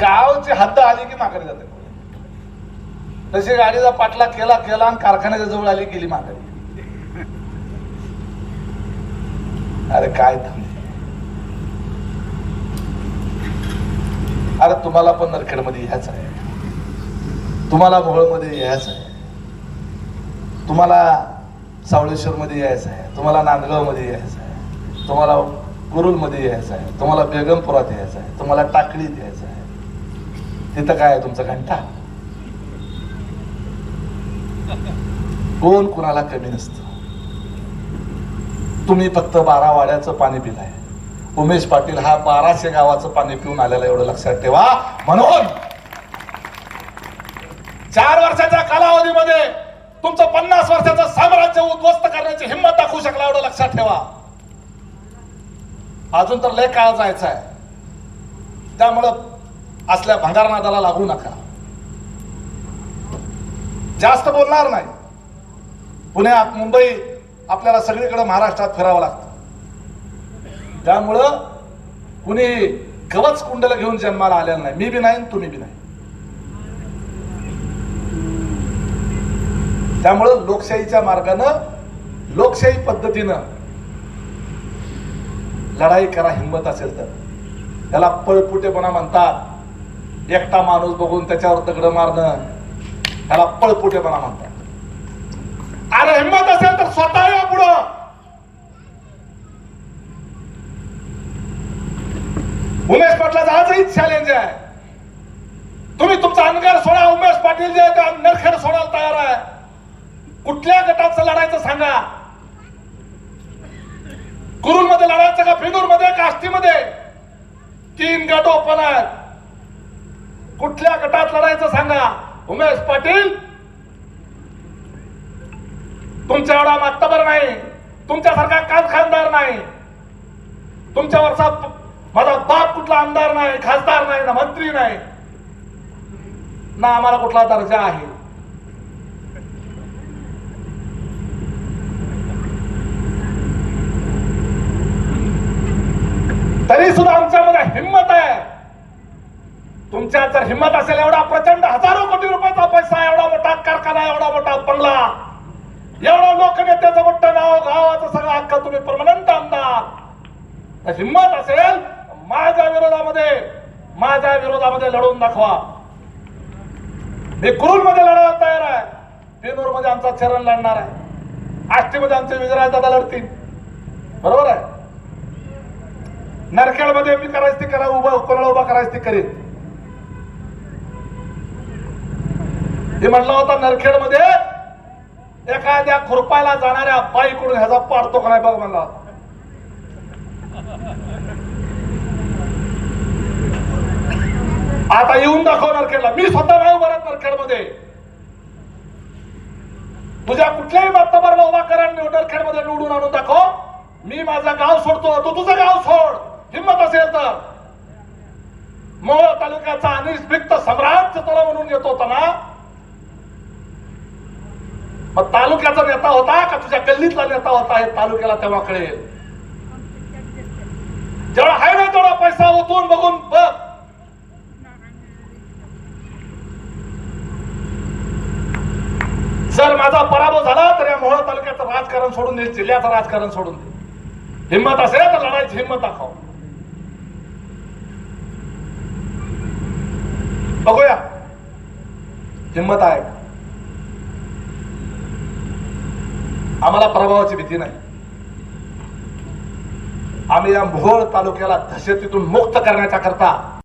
गावचे हद्द आली की माघारी जाते. तशी गाडीचा पाठला केला केला आणि कारखान्याच्या जवळ आली गेली माघारी. अरे काय अरे तुम्हाला पण नरखेडमध्ये यायचं आहे. तुम्हाला मोहळमध्ये यायचं आहे. तुम्हाला सावळेश्वर मध्ये यायचं आहे. तुम्हाला नांदगावमध्ये यायचं आहे. तुम्हाला कुरुलमध्ये यायचं आहे. तुम्हाला बेगमपुरात यायचं आहे. तुम्हाला टाकळीत यायचं आहे. तिथं काय आहे तुमचा घंटा? कोण कुणाला कमी नसतं. तुम्ही फक्त बारा वाड्याचं पाणी पिलाय उमेश पाटील हा बाराशे गावाचं पाणी पिऊन आलेला एवढं लक्षात ठेवा. म्हणून चार वर्षाच्या कालावधीमध्ये तुमचं पन्नास वर्षाचं साम्राज्य उद्ध्वस्त करण्याची हिंमत दाखवू शकला एवढं लक्षात ठेवा. अजून तर लय काळ जायचा आहे त्यामुळं असल्या भंगारनादाला लागू नका. जास्त बोलणार नाही. पुण्यात मुंबई आपल्याला सगळीकडे महाराष्ट्रात फिरावं लागतं. त्यामुळं कुणी गवच कुंडला घेऊन जन्माला आलेलं नाही. मी बी नाही तुम्ही बी नाही. त्यामुळं लोकशाहीच्या मार्गानं लोकशाही पद्धतीनं लढाई करा हिंमत असेल तर. त्याला पळपुटेपणा म्हणतात. एकटा माणूस बघून त्याच्यावर दगड मारणं त्याला पळपुटेपणा म्हणतात. अरे हिंमत असेल तर स्वतः या पुढं. उमेश पाटलाचा आजही चॅलेंज आहे. तुम्ही तुमचा अनगर सोडा उमेश पाटील जे आहे नरखेड सोडायला तयार आहे. कुठल्या गटाचं लढायचं सांगा? कुरुलमध्ये लढायचं का फिनूरमध्ये का तीन गट ओपन आहेत. कुठल्या गटात लढायचं सांगा? उमेश पाटील? तुमच्या एवढा मातबर नाही. तुमच्यासारखा कारखानदार नाही. तुमच्यावरचा माझा बाप कुठला आमदार नाही खासदार नाही ना मंत्री नाही. ना आम्हाला कुठला दर्जा आहे तरी सुद्धा आमच्यामध्ये हिंमत आहे तुमच्यात जर हिंमत असेल एवढा प्रचंड हजारो कोटी रुपयाचा पैसा एवढा मोठा कारखाना एवढा मोठा बंगला एवढा लोकनेत्याचं मोठं नाव गावाचं सगळं अख्खा तुम्ही परमनंट आमदार तर हिंमत असेल माझ्या विरोधामध्ये माझ्या विरोधामध्ये लढवून दाखवा. मी कुरुलमध्ये लढायला तयार आहे. पेनूरमध्ये आमचा चरण लढणार आहे. आष्टीमध्ये आमचे विजयराज दादा लढतील. बरोबर आहे? नरखेडमध्ये मी करायची ती करा उभा कोणाला उभा करायची ती करीन. मी म्हटला होता नरखेडमध्ये एखाद्या खुरपायला जाणाऱ्या बाईकडून ह्याचा पाडतो का नाही बघ म्हणला. आता येऊन दाखव नरखेडला. मी स्वतः नाही उभारत राहत नरखेडमध्ये. तुझ्या कुठल्याही मातबरला उभा करा आणि नरखेडमध्ये निवडून आणून दाखव. मी माझा गाव सोडतो. तू तुझं गाव सोड. हिंमत असेल तर. मोळ तालुक्याचा अनिष्भिक्त सम्राट तुला म्हणून येत होता ना मग तालुक्याचा नेता होता का तुझ्या गल्लीतला नेता होता हे तालुक्याला तेव्हा कळेल. जेवढा आहे ना तेवढा पैसा ओतून बघून बघ. जर माझा पराभव झाला तर या मोहळा तालुक्याचं राजकारण सोडून दे जिल्ह्याचं राजकारण सोडून दे. हिंमत असेल तर लढायची हिंमत दाखव. बघूया. हिंमत आहे का? आम्हाला प्रभावाची भीती नाही. आम्ही या मोहोळ तालुक्याला दहशतीतून मुक्त करण्याच्या करता